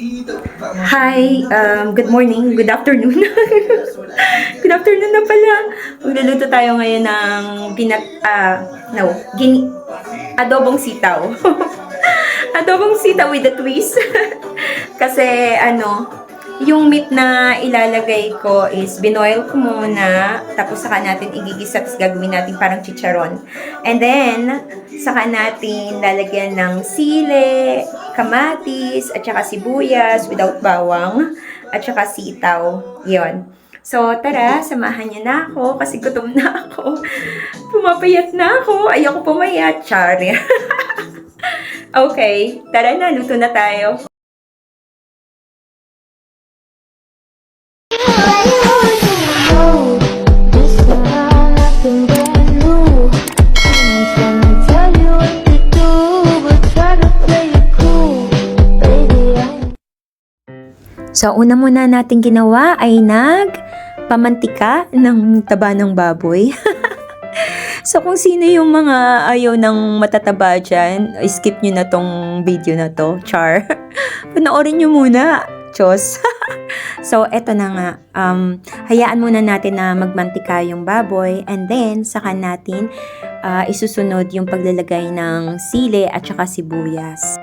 Hi, um, good morning, good afternoon. good afternoon na pala. Magluluto tayo ngayon ng pinat, ah, no, gini, adobong sitaw. adobong sitaw with a twist. Kasi, ano, yung meat na ilalagay ko is binoil ko muna, tapos saka natin igigisa, tapos gagawin natin parang chicharon. And then, saka natin lalagyan ng sile, kamatis, at saka sibuyas without bawang, at saka sitaw. Yon. So, tara, samahan niyo na ako kasi gutom na ako. Pumapayat na ako. Ayoko pumayat. Char. okay, tara na, luto na tayo. So, una muna natin ginawa ay nag pamantika ng taba ng baboy. so, kung sino yung mga ayaw ng matataba dyan, skip nyo na tong video na to, char. Panoorin nyo muna, Chos. so, eto na nga. Um, hayaan muna natin na magmantika yung baboy and then, saka natin ah, isusunod yung paglalagay ng sile at saka sibuyas.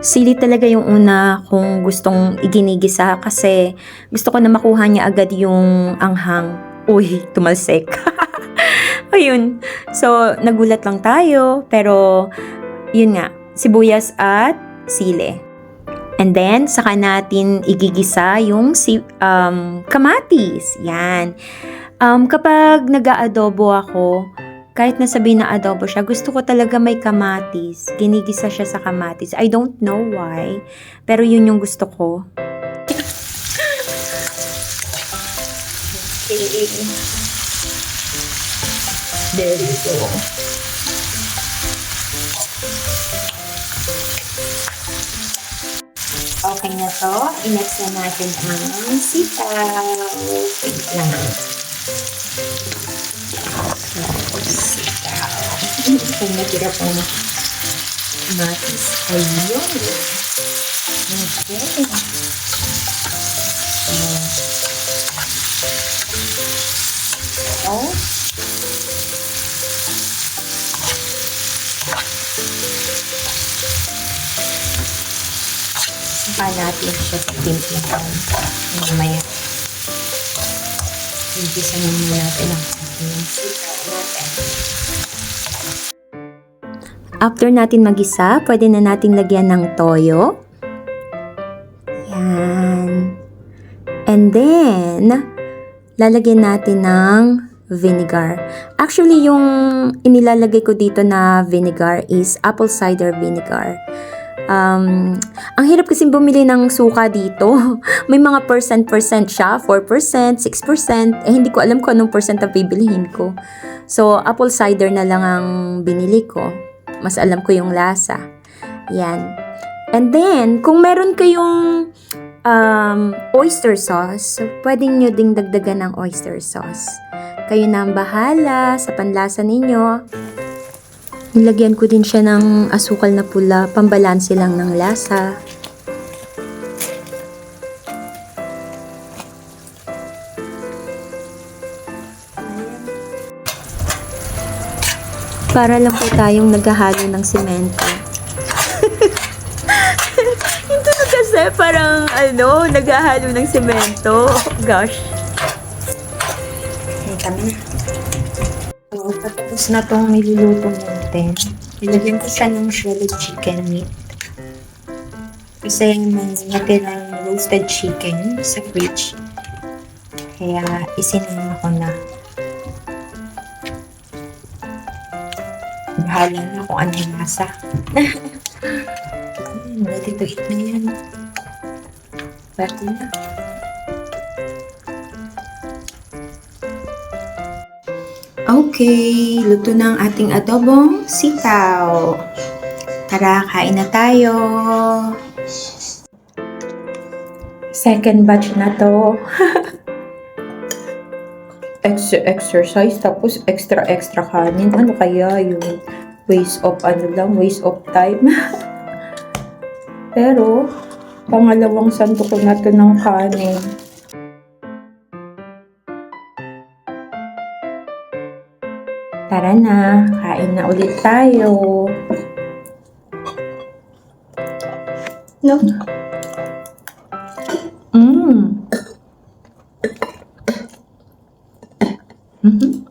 Sili talaga yung una kung gustong iginigisa kasi gusto ko na makuha niya agad yung anghang. Uy, tumalsek. Ayun. So, nagulat lang tayo. Pero, yun nga. Sibuyas at sili. And then, saka natin igigisa yung si, um, kamatis. Yan. Um, kapag nag-aadobo ako, kahit nasabihin na adobo siya, gusto ko talaga may kamatis. Ginigisa siya sa kamatis. I don't know why, pero yun yung gusto ko. There you go. Okay na to. I-nex na natin ang sitaw. Wait lang. Sitaw. Kung natira po na matis. Ayun. Okay. Oh. Saka natin siya sa timplahan. Mamaya. Igisa naman natin ang ating sitaw natin. After natin magisa, pwede na nating lagyan ng toyo. Yan. And then, lalagyan natin ng vinegar. Actually, yung inilalagay ko dito na vinegar is apple cider vinegar. Um, ang hirap kasi bumili ng suka dito. May mga percent-percent siya, 4%, 6%. Eh, hindi ko alam kung anong percent ang bibilihin ko. So, apple cider na lang ang binili ko. Mas alam ko yung lasa. Yan. And then, kung meron kayong um, oyster sauce, pwede nyo ding dagdagan ng oyster sauce. Kayo na ang bahala sa panlasa ninyo. Nilagyan ko din siya ng asukal na pula, pambalanse lang ng lasa. Para lang po tayong naghahalo ng semento. Ito na kasi parang ano, naghahalo ng semento. Gosh. Okay, kami na. So, tapos na itong niluluto natin. Nilagyan ko siya ng shredded chicken meat. Kasi may natirang roasted chicken sa fridge. Kaya isinama ko na. Bahala na kung ano yung lasa. Ayun, ready to eat na yan. Pwede na. Okay, luto na ang ating adobong sitaw. Tara, kain na tayo. Second batch na to. Ex- exercise, tapos extra extra kanin. Ano kaya yung waste of ano lang, waste of time. Pero, pangalawang santo ko na to ng kanin. Tara na, kain na ulit tayo. No? Mmm. Mhm.